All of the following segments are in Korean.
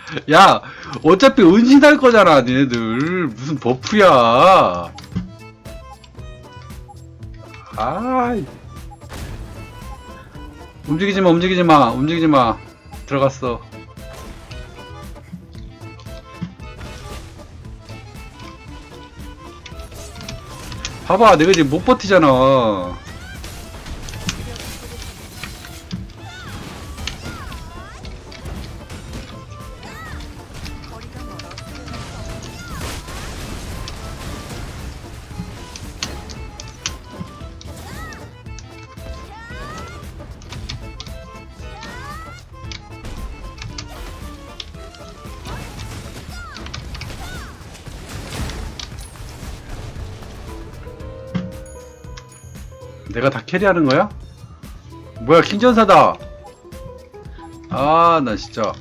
야, 어차피 은신할 거잖아, 니네들. 무슨 버프야. 아이. 움직이지 마, 움직이지 마, 움직이지 마. 들어갔어. 봐봐, 내가 지금 못 버티잖아. 내가 다 캐리하는 거야? 뭐야 킹전사다. 아 나 진짜.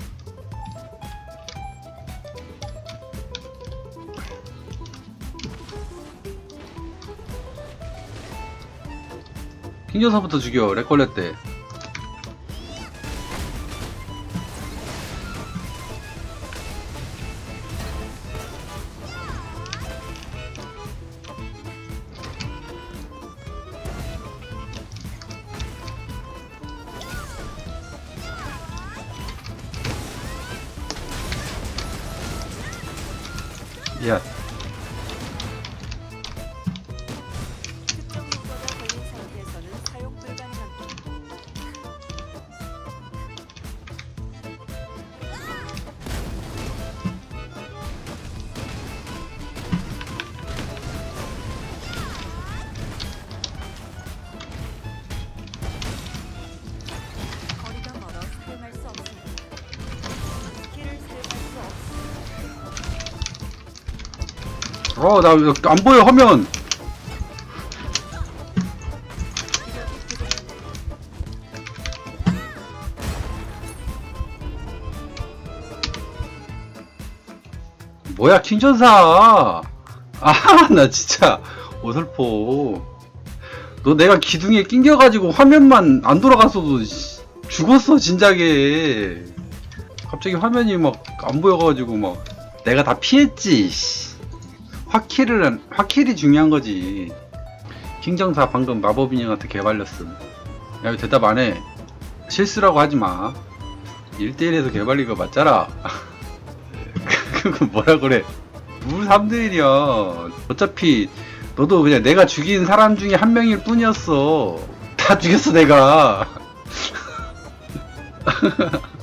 킹전사부터 죽여 렉 걸렸대 야 어, 나 안 보여 화면. 뭐야 킹전사. 아, 나 진짜 어설퍼. 너 내가 기둥에 낑겨가지고 화면만 안 돌아갔어도 씨, 죽었어 진작에. 갑자기 화면이 막 안 보여가지고 막 내가 다 피했지. 한- 화킬이 중요한 거지. 킹정사 방금 마법 인형한테 개발렸음. 야, 왜 대답 안 해? 실수라고 하지 마. 1대1에서 개발린 거 맞잖아. 그거 뭐라 그래? 물 3대1이야. 어차피 너도 그냥 내가 죽인 사람 중에 한 명일 뿐이었어. 다 죽였어, 내가.